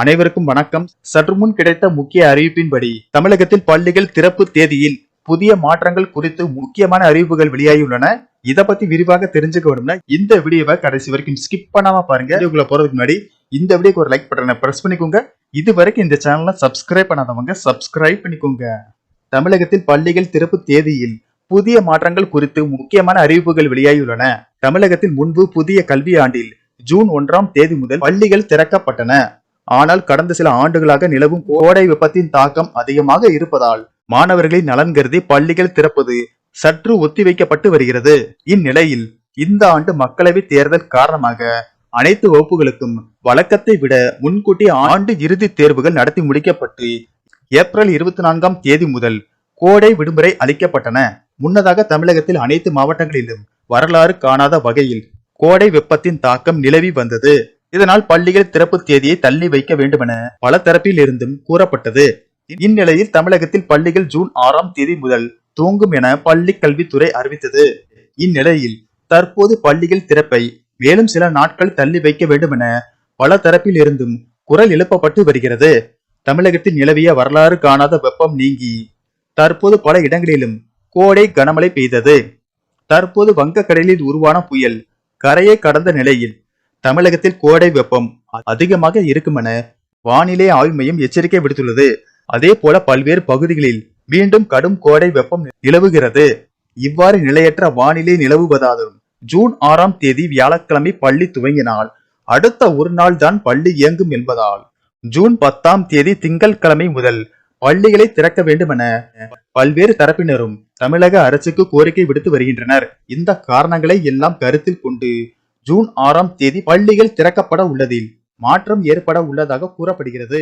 அனைவருக்கும் வணக்கம். சற்று முன் கிடைத்த முக்கிய அறிவிப்பின்படி தமிழகத்தில் பள்ளிகள் திறப்பு தேதியில் புதிய மாற்றங்கள் குறித்து முக்கியமான அறிவிப்புகள் வெளியாகியுள்ளன. இதை பத்தி விரிவாக தெரிஞ்சுக்க வேணும்னா இந்த வீடியோவை கடைசி வரைக்கும் ஸ்கிப் பண்ணாம பாருங்க. வீடியோக்குள்ள போறதுக்கு முன்னாடி இந்த வீடியோக்கு ஒரு லைக் பட்டனை பிரஸ் பண்ணிக்கோங்க. இது வரைக்கும் இந்த சேனலை சப்ஸ்கிரைப் பண்ணாதவங்க சப்ஸ்கிரைப் பண்ணிக்கோங்க. தமிழகத்தில் பள்ளிகள் திறப்பு தேதியில் புதிய மாற்றங்கள் குறித்து முக்கியமான அறிவிப்புகள் வெளியாகியுள்ளன. தமிழகத்தில் முன்பு புதிய கல்வி ஆண்டில் ஜூன் ஒன்றாம் தேதி முதல் பள்ளிகள் திறக்கப்பட்டன. ஆனால் கடந்த சில ஆண்டுகளாக நிலவும் கோடை வெப்பத்தின் தாக்கம் அதிகமாக இருப்பதால் மாணவர்களின் நலன் கருதி பள்ளிகள் திறப்பது சற்று ஒத்திவைக்கப்பட்டு வருகிறது. இந்நிலையில் இந்த ஆண்டு மக்களவை தேர்தல் காரணமாக அனைத்து வகுப்புகளுக்கும் வழக்கத்தை விட முன்கூட்டி ஆண்டு இறுதி தேர்வுகள் நடத்தி முடிக்கப்பட்டு ஏப்ரல் இருபத்தி நான்காம் தேதி முதல் கோடை விடுமுறை அளிக்கப்பட்டன. முன்னதாக தமிழகத்தில் அனைத்து மாவட்டங்களிலும் வரலாறு காணாத வகையில் கோடை வெப்பத்தின் தாக்கம் நிலவி வந்தது. இதனால் பள்ளிகள் திறப்பு தேதியை தள்ளி வைக்க வேண்டுமென பல தரப்பில் இருந்தும் கூறப்பட்டது. இந்நிலையில் தமிழகத்தில் பள்ளிகள் ஜூன் ஆறாம் தேதி முதல் தூங்கும் என பள்ளி கல்வித்துறை அறிவித்தது. இந்நிலையில் தற்போது பள்ளிகள் திறப்பை மேலும் சில நாட்கள் தள்ளி வைக்க வேண்டுமென பல தரப்பில் இருந்தும் குரல் எழுப்பப்பட்டு வருகிறது. தமிழகத்தில் நிலவிய வரலாறு காணாத வெப்பம் நீங்கி தற்போது பல இடங்களிலும் கோடை கனமழை பெய்தது. தற்போது வங்கக்கடலில் உருவான புயல் கரையை கடந்த நிலையில் தமிழகத்தில் கோடை வெப்பம் அதிகமாக இருக்குமென வானிலை ஆய்வு மையம் எச்சரிக்கை விடுத்துள்ளது. அதே போல பல்வேறு பகுதிகளில் மீண்டும் கடும் கோடை வெப்பம் நிலவுகிறது. இவ்வாறு நிலையற்ற வானிலை நிலவுவதாலும் ஜூன் ஆறாம் தேதி வியாழக்கிழமை பள்ளி துவங்கினால் அடுத்த ஒரு நாள் தான் பள்ளி இயங்கும் என்பதால் ஜூன் பத்தாம் தேதி திங்கட்கிழமை முதல் பள்ளிகளை திறக்க வேண்டும் என பல்வேறு தரப்பினரும் தமிழக அரசுக்கு கோரிக்கை விடுத்து வருகின்றனர். இந்த காரணங்களை எல்லாம் கருத்தில் கொண்டு ஜூன் ஆறாம் தேதி பள்ளிகள் திறக்கப்பட உள்ளதில் மாற்றம் ஏற்பட உள்ளதாக கூறப்படுகிறது.